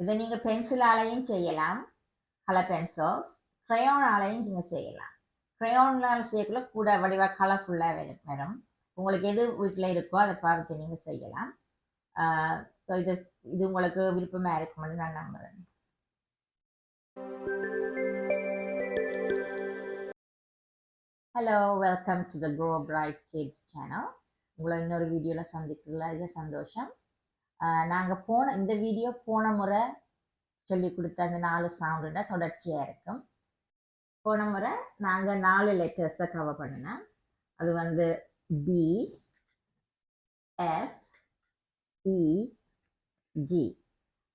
இதை நீங்கள் பென்சிலாலையும் செய்யலாம். கலர் பென்சில் க்ரையானாலையும் நீங்கள் செய்யலாம். க்ரையானால் செய்யக்குள்ள கூட வடிவாக கலர்ஃபுல்லாக வரும் வரும். உங்களுக்கு எது வீட்டில் இருக்கோ அதை பார்த்து நீங்கள் செய்யலாம். ஸோ இது இது உங்களுக்கு விருப்பமாக இருக்கும்னு நான் நம்புகிறேன் hello welcome to the grow bright kids channel உங்களை இன்னொரு வீடியோவில் சந்திக்கிறதுல இது சந்தோஷம். நாங்கள் போன இந்த வீடியோ போன முறை சொல்லி கொடுத்த அந்த நாலு சவுண்டுட தொடர்ச்சியாக இருக்கும். போன முறை நாங்கள் நாலு லெட்டர்ஸை கவர் பண்ணினோம். அது வந்து பி எஃப் இ ஜி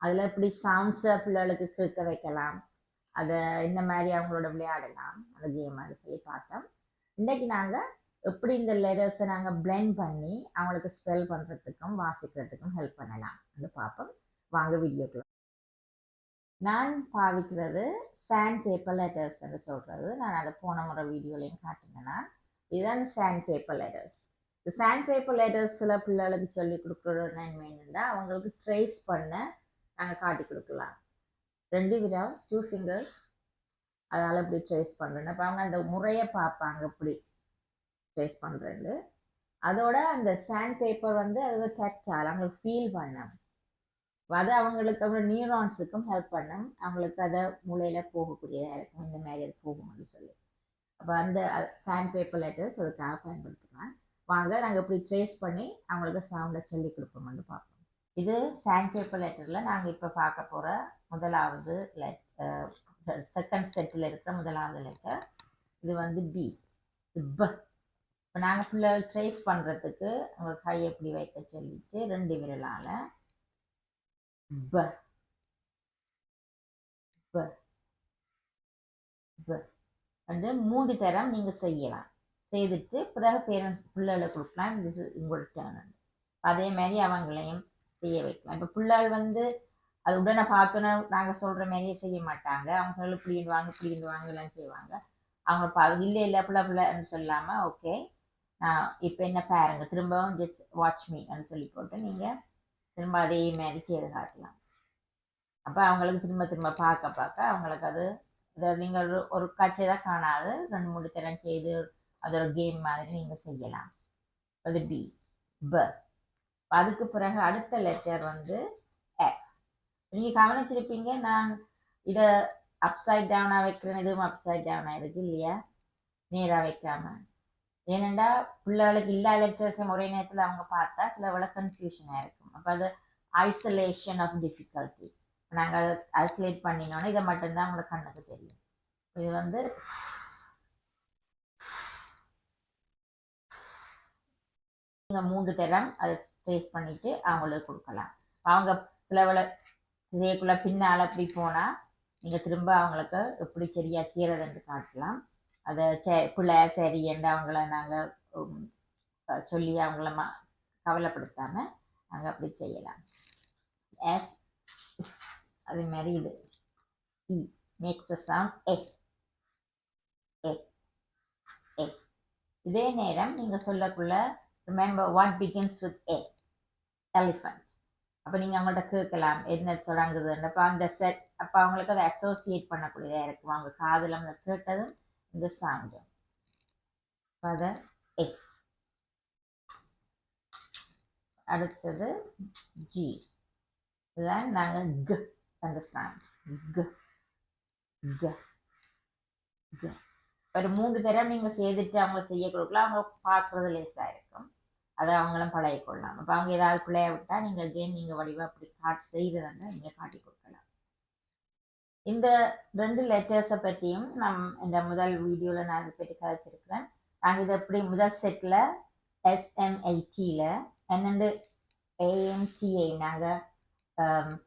அதில் இப்படி சவுண்ட்ஸை பிள்ளைகளுக்கு கேட்க வைக்கலாம் அதை இந்த மாதிரி அவங்களோட விளையாடலாம். அந்த கேம் அது சொல்லி பார்த்தோம். இன்றைக்கி நாங்கள் எப்படி இந்த லெட்டர்ஸை நாங்கள் பிளெண்ட் பண்ணி அவங்களுக்கு ஸ்பெல் பண்ணுறதுக்கும் வாசிக்கிறதுக்கும் ஹெல்ப் பண்ணலாம். அது பார்ப்போம். வாங்க வீடியோக்குள்ள. நான் பாவிக்கிறது சாண்ட் பேப்பர் லெட்டர்ஸ் என்று சொல்கிறது நான் அதை போன முறை வீடியோலையும் காட்டினேன்னா இதுதான் சாண்ட் பேப்பர் லெட்டர்ஸ் இந்த சாண்ட் பேப்பர் லெட்டர்ஸ் சில பிள்ளைகளுக்கு சொல்லி கொடுக்குற நன்மை என்னென்னா அவங்களுக்கு ட்ரேஸ் பண்ண நாங்கள் காட்டி கொடுக்கலாம். ரெண்டு விதம் டூ ஃபிங்கர்ஸ் அதால் இப்படி ட்ரேஸ் பண்ணுறேன் அப்போ அவங்க அந்த முறையை பார்ப்பாங்க இப்படி. ப்ளேஸ் பண்ணுறது அதோட அந்த சாண்ட் பேப்பர் வந்து அது டச்சால் அவங்களுக்கு ஃபீல் பண்ணும். அது அவங்களுக்கு அவங்க நியூரான்ஸுக்கும் ஹெல்ப் பண்ணும். அவங்களுக்கு அதை மூளையில் போகக்கூடியதாக இருக்கும் இந்த மாதிரி அது போகும்னு சொல்லி. அப்போ அந்த சாண்ட் பேப்பர் லெட்டர்ஸ் அதுக்காக பயன்படுத்தலாம் வாங்க நாங்கள் இப்படி ட்ரேஸ் பண்ணி அவங்களுக்கு சவுண்டை சொல்லி கொடுப்போம்னு பார்ப்போம். இது சாண்ட் பேப்பர் லெட்டரில் நாங்கள் இப்போ பார்க்க போகிற முதலாவது லெட் செகண்ட் செட்டில் இருக்கிற முதலாவது லெட்டர் இது வந்து பி ப இப்போ நாங்கள் பிள்ளைகள் ட்ரேஸ் பண்ணுறதுக்கு ஒரு கை எப்படி வைக்க சொல்லிட்டு ரெண்டு விரலால். ப ப ப வந்து மூன்று தரம் நீங்கள் செய்யலாம். செய்துட்டு பிறகு பேரண்ட்ஸ் பிள்ளைகளை கொடுக்கலாம். இது உங்களோட டேர்ன் அதே. மாதிரி அவங்களையும் செய்ய வைக்கலாம். இப்போ பிள்ளைகள் வந்து அது உடனே பார்த்தோன்னே நாங்கள் சொல்கிற மாதிரியே செய்ய மாட்டாங்க. அவங்க சொல்லி இப்படி வாங்க இப்படி வாங்க எல்லாம் செய்வாங்க. அவங்க பா இல்லை இல்லை பிள்ளை பிள்ளைன்னு சொல்லாமல் ஓகே இப்போ என்ன பாருங்க. திரும்பவும் ஜஸ்ட் வாட்ச் மீன்னு சொல்லி போட்டு நீங்கள் திரும்ப அதே மாதிரி செய்து காட்டலாம். அப்போ அவங்களுக்கு திரும்ப திரும்ப பார்க்க பார்க்க அவங்களுக்கு அது இதை நீங்கள் ஒரு ஒரு காட்சியை தான் காணாது. ரெண்டு மூணு தரம் செய்து அது ஒரு கேம் மாதிரி நீங்கள் செய்யலாம். அது பி ப அதுக்கு பிறகு அடுத்த லெட்டர் வந்து ஏ நீங்கள் கவனிச்சிருப்பீங்க நான் இதை அப்சைட் டவுனாக வைக்கிறேன். இதுவும் அப்சைட் டவுனாக இருக்கு இல்லையா? நேராக வைக்காம. ஏனெண்டா பிள்ளைகளுக்கு இல்லாத ஒரே நேரத்தில் அவங்க பார்த்தா சில விட கன்ஃபியூஷனாக இருக்கும் அப்போ அது ஐசோலேஷன் ஆஃப் டிஃபிகல்ட்டி நாங்கள் ஐசோலேட் பண்ணினோன்னா இதை மட்டும்தான் உங்களுக்கு கண்ணுக்கு தெரியும். இது வந்து நீங்கள் மூன்று தரம் அதை ஃபேஸ் பண்ணிவிட்டு அவங்களுக்கு கொடுக்கலாம். அவங்க சில விட இதேக்குள்ளே பின்னால் அப்படி போனால் நீங்கள் திரும்ப அவங்களுக்கு எப்படி சரியாக கீறதுன்னு காட்டலாம். அதை சே பிள்ளை சரி என்று அவங்கள நாங்கள் சொல்லி அவங்கள மா கவலைப்படுத்தாமல் நாங்கள் அப்படி செய்யலாம். எஸ் அதே மாதிரி இது. It makes the sound S S S இதே நேரம் நீங்கள் சொல்லக்குள்ள remember what begins with a elephant அப்போ நீங்கள் அவங்கள்ட்ட கேட்கலாம் என்ன தொடங்குதுன்னு. அப்போ அந்த செட் அப்போ அவங்களுக்கு அதை அசோசியேட் பண்ணக்கூடியதாக இருக்கும்? அவங்க காதில் அவங்க கேட்டதும் இந்த சவுண்டும் அதை எக்ஸ் அடுத்தது ஜி இதுதான் நாங்கள் க அந்த சவுண்ட் க க க ஒரு மூன்று தரம் நீங்கள் செய்துட்டு அவங்க செய்ய கொடுக்கலாம் அவங்க பார்க்குறது லேஸாக இருக்கும். அதை அவங்களும் பழகிக்கொள்ளலாம். அப்போ அவங்க ஏதாவது பிள்ளைய விட்டால் நீங்கள் கேம் நீங்கள் வடிவாக அப்படி காட்டு செய்ததுன்னா நீங்கள் காட்டி கொடுக்கலாம். இந்த ரெண்டு லெட்டர்ஸை பற்றியும் நம் இந்த முதல் வீடியோவில் நான் இதை பற்றி கதைச்சிருக்கிறேன் நாங்கள் இதை எப்படி முதல் செட்டில் எஸ்எம்ஐடியில் என்னென்று ஏஎம்சிஐ நாங்கள்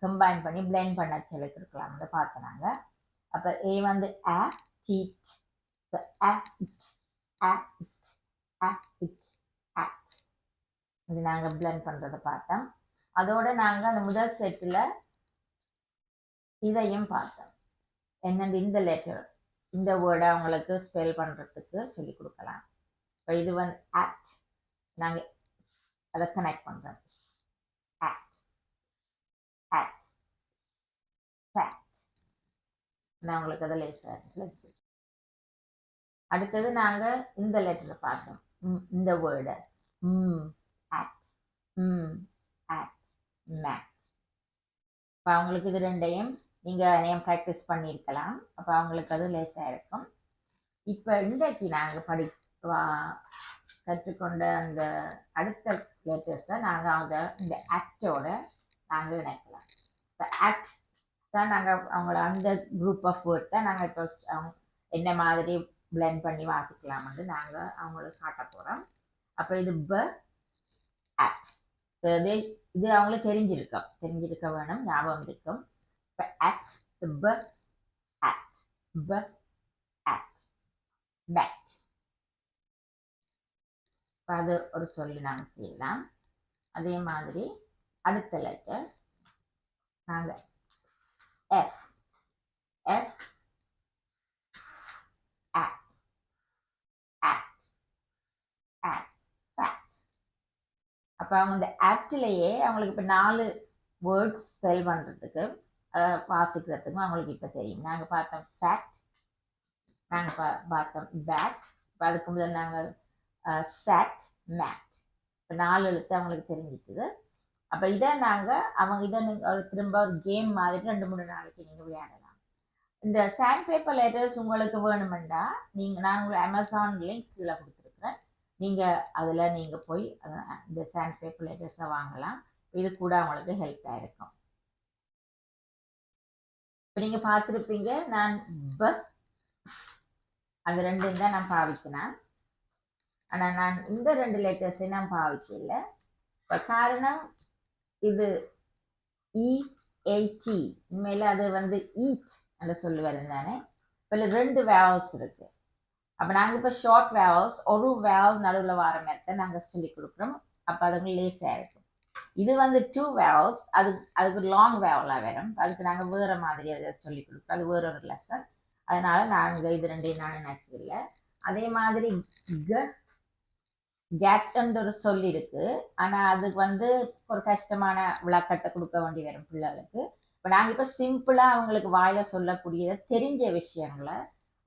கம்பைன் பண்ணி பிளெண்ட் பண்ண சொல்லிட்டுருக்கலாம். கொடுக்கலாம் அதை பார்த்து நாங்கள் அப்போ ஏ வந்து ஆ டீச் ஆ ஆ இது நாங்கள் பிளெண்ட் பண்ணுறதை பார்த்தோம். அதோட நாங்கள் அந்த முதல் செட்டில் இதையும் பார்த்தோம் என்னென்னு இந்த லெட்டர் இந்த வேர்டை அவங்களுக்கு ஸ்பெல் பண்ணுறதுக்கு சொல்லி கொடுக்கலாம். இப்போ இது வந்து ஆக்ட் நாங்கள் அதை கனெக்ட் பண்ணுறோம் ஆக்ட் ஆக்ட் ஃபேக்ட் நான் உங்களுக்கு அதை லேசாக அடுத்தது நாங்கள் இந்த லெட்டரை பார்த்தோம். இந்த வேர்டை ம் ஆக்ட் ம் ஆக்ட் மேக்ட் இப்போ அவங்களுக்கு இது ரெண்டையும் நீங்கள் நேம் ப்ராக்டிஸ் பண்ணியிருக்கலாம். அப்போ அவங்களுக்கு அது லேசாக இருக்கும். இப்போ இன்றைக்கு நாங்கள் படி வா- கற்றுக்கொண்ட அந்த அடுத்த லேட்டர்ஸை நாங்கள் அதை இந்த ஆக்டோட நாங்கள் இணைக்கலாம். இப்போ ஆக்ட் தான் நாங்கள் அவங்கள அந்த குரூப் ஆஃப் வேர்ட் தான் நாங்கள் இப்போ அவங்க என்ன மாதிரி பிளெண்ட் பண்ணி வாசிக்கலாம்னு நாங்கள் அவங்களுக்கு காட்ட போகிறோம் அப்போ இது ப ஆக்ட் இது இது அவங்களுக்கு தெரிஞ்சிருக்கும். தெரிஞ்சிருக்க வேணும் ஞாபகம் இருக்கும். இப்போ ஆக்ட் ப b, ப ஆக்ட் பேட் இப்போ அது ஒரு சொல்லி நாம் செய்யலாம். அதே மாதிரி அடுத்த லெட்டர் நாங்கள் எஃப் எஃப் அப்போ அவங்க இந்த ஆக்டிலேயே அவங்களுக்கு இப்போ நாலு வேர்ட்ஸ் ஸ்பெல் பண்ணுறதுக்கு வாசிக்கிறதுக்கும் அவங்களுக்கு இப்போ தெரியும். நாங்கள் பார்த்தோம் ஃபேக்ட் நாங்கள் பா பார்த்தோம் பேட் இப்போ அதுக்கு முதல் நாங்கள் சேட் மேட் இப்போ நாலு எழுத்து அவங்களுக்கு தெரிஞ்சிக்குது. அப்போ இதை நாங்கள் அவங்க இதை ஒரு திரும்ப ஒரு கேம் மாதிரி ரெண்டு மூணு நாளைக்கு நீங்கள் விளையாடலாம். இந்த சாண்ட் பேப்பர் லெட்டர்ஸ் உங்களுக்கு வேணுமெண்டா நீங்கள் நான் உங்களுக்கு அமேசான் லிங்க் கீழே கொடுத்துருக்குறேன். நீங்கள் அதில் நீங்கள் போய் இந்த சாண்ட் பேப்பர் லெட்டர்ஸை வாங்கலாம். இது கூட அவங்களுக்கு ஹெல்ப்பாக இருக்கும். இப்போ நீங்கள் பார்த்துருப்பீங்க நான் ப அது ரெண்டும் தான் நான் பாவிக்கினேன் ஆனால் நான் இந்த ரெண்டு லெட்டர்ஸையும் நான் பாவிக்கல. இப்போ காரணம் இது e, இஏடி உண்மையில் அது வந்து ஈட் அந்த சொல்லுவார் தானே இப்போ ரெண்டு வேவல்ஸ் இருக்கு. அப்போ நாங்கள் இப்போ ஷார்ட் வேவல்ஸ் ஒரு வேவல் நடுவில் வர மாதிரி நாங்கள் சொல்லி கொடுக்குறோம். அப்போ அதுங்க லேஸாக இருக்கும். இது வந்து டூ வேவல்ஸ் அது அதுக்கு லாங் வேவலாக வரும். அதுக்கு நாங்கள் வேறு மாதிரி அதை சொல்லி கொடுப்போம். அது வேறு ஒரு லெசன் அதனால் நாங்கள் இது ரெண்டையும் நான் நினைச்சதில்லை அதே மாதிரி க கேட்ன்ற ஒரு சொல் இருக்கு. ஆனால் அதுக்கு வந்து ஒரு கஷ்டமான விளக்கத்தை கொடுக்க வேண்டி வரும் பிள்ளைகளுக்கு. இப்போ நாங்கள் இப்போ சிம்பிளாக அவங்களுக்கு வாயில் சொல்லக்கூடிய தெரிஞ்ச விஷயங்களை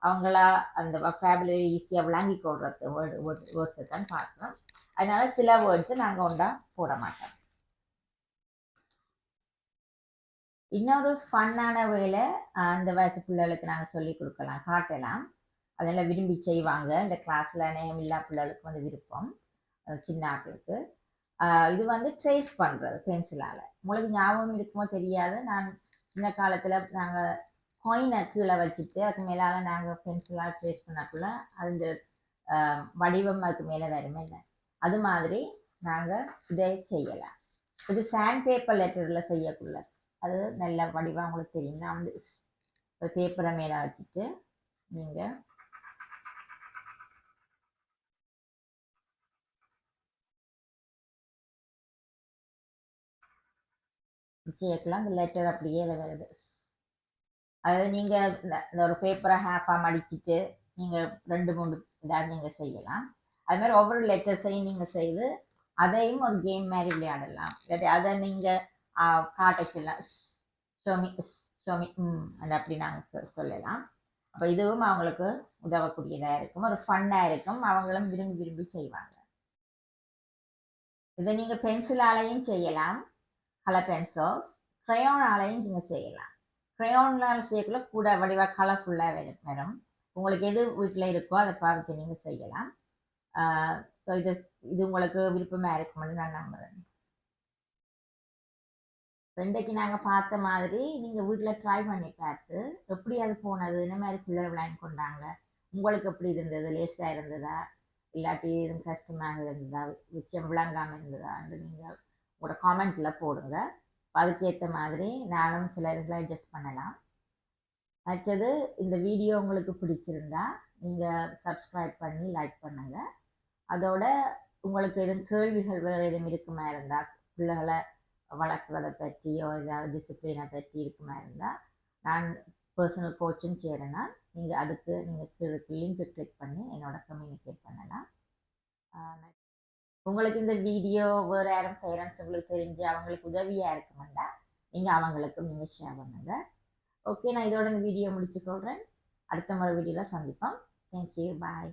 அவங்களா அந்த ஃபேபிலரி ஈஸியாக விளங்கி கொள்றது வேர்டு வேர்ட்ஸை தான் பார்க்குறோம் அதனால சில வேர்ட்ஸை நாங்கள் ஒன்றா போட மாட்டோம். இன்னொரு ஃபன்னான வேலை அந்த வயசு பிள்ளைகளுக்கு நாங்கள் சொல்லி கொடுக்கலாம். காட்டலாம். அதெல்லாம் விரும்பி செய்வாங்க. இந்த கிளாஸில் நேம் இல்லா பிள்ளைகளுக்கு வந்து விருப்பம். சின்ன ஆட்களுக்கு. இது வந்து ட்ரேஸ் பண்ணுறது பென்சிலால் உங்களுக்கு ஞாபகம் இருக்குமோ தெரியாது. நான் சின்ன காலத்தில் நாங்கள் காயினை கீழே வச்சுட்டு அதுக்கு மேலால் நாங்கள் பென்சிலாக ட்ரேஸ் பண்ணக்குள்ள அந்த வடிவம் அதுக்கு மேலே வருமே இல்லை அது மாதிரி நாங்கள் இதை செய்யலாம். இது சாண்ட் பேப்பர் லெட்டரில் செய்யக்குள்ள. அது நல்ல வடிவாக உங்களுக்கு தெரியும். நான் வந்து ஒரு பேப்பரை மேலே வச்சுட்டு நீங்கள் கேட்கலாம். இந்த லெட்டர் அப்படியே அதில் வருது. அதாவது நீங்கள் இந்த ஒரு பேப்பரை ஹாஃபாக மடிச்சிட்டு நீங்கள் ரெண்டு மூணு இதாக நீங்கள் செய்யலாம். அது மாதிரி ஒவ்வொரு லெட்டர்ஸையும் நீங்கள் செய்து அதையும் ஒரு கேம் மாதிரி விளையாடலாம். இல்லாட்டி அதை நீங்கள் காட்ட சொல்லலாம் சுமி ஷோமி ம் அது அப்படி நாங்கள் சொல்லலாம். அப்போ இதுவும் அவங்களுக்கு உதவக்கூடியதாக இருக்கும். ஒரு ஃபன்னாக இருக்கும். அவங்களும் விரும்பி விரும்பி செய்வாங்க. இதை நீங்கள் பென்சிலாலையும் செய்யலாம். கலர் பென்சில்ஸ் க்ரையோனாலையும் நீங்கள் செய்யலாம். க்ரையானால் செய்யக்குள்ள கூட வடிவாக கலர்ஃபுல்லாக வரும் வரும். உங்களுக்கு எது வீட்டில் இருக்கோ அதை பார்த்து நீங்கள் செய்யலாம். ஸோ இது இது உங்களுக்கு விருப்பமாக இருக்கும்னு நான் நம்புகிறேன் இன்றைக்கு நாங்கள் பார்த்த மாதிரி நீங்கள் வீட்டில் ட்ரை பண்ணி பார்த்து எப்படி அது போனது என்ன மாதிரி சில்லர் விளையாண்டு கொண்டாங்க உங்களுக்கு எப்படி இருந்தது லேஸாக இருந்ததா இல்லாட்டி எதுவும் கஷ்டமாக இருந்ததா விஷயம் விளங்காமல் இருந்ததான்னு நீங்கள் உங்களோட காமெண்ட்டில் போடுங்க. அதுக்கேற்ற மாதிரி நானும் சில இதில் அட்ஜஸ்ட் பண்ணலாம். மற்றது இந்த வீடியோ உங்களுக்கு பிடிச்சிருந்தா நீங்கள் சப்ஸ்கிரைப் பண்ணி லைக் பண்ணுங்கள் அதோட உங்களுக்கு எதுவும் கேள்விகள் வேறு எதுவும் இருக்குமா இருந்தால் பிள்ளைகளை வளர்க்குறதை பற்றியோ ஏதாவது டிசிப்ளினை பற்றி இருக்குமா இருந்தால் நான் பர்சனல் கோச்சிங் செய்கிறேன்னா நீங்கள் அதுக்கு நீங்கள் லிங்க் கிளிக் பண்ணி என்னோட கம்யூனிகேட் பண்ணலாம். உங்களுக்கு இந்த வீடியோ வேறு யாரும் பேரண்ட்ஸ் உங்களுக்கு தெரிஞ்சு அவங்களுக்கு உதவியாக இருக்குமெண்டா நீங்கள் அவங்களுக்கும் நீங்கள் ஷேர் பண்ணுங்கள் ஓகே நான் இதோட வீடியோ முடிச்சு சொல்கிறேன் அடுத்த முறை வீடியோவில் சந்திப்போம். Thank you bye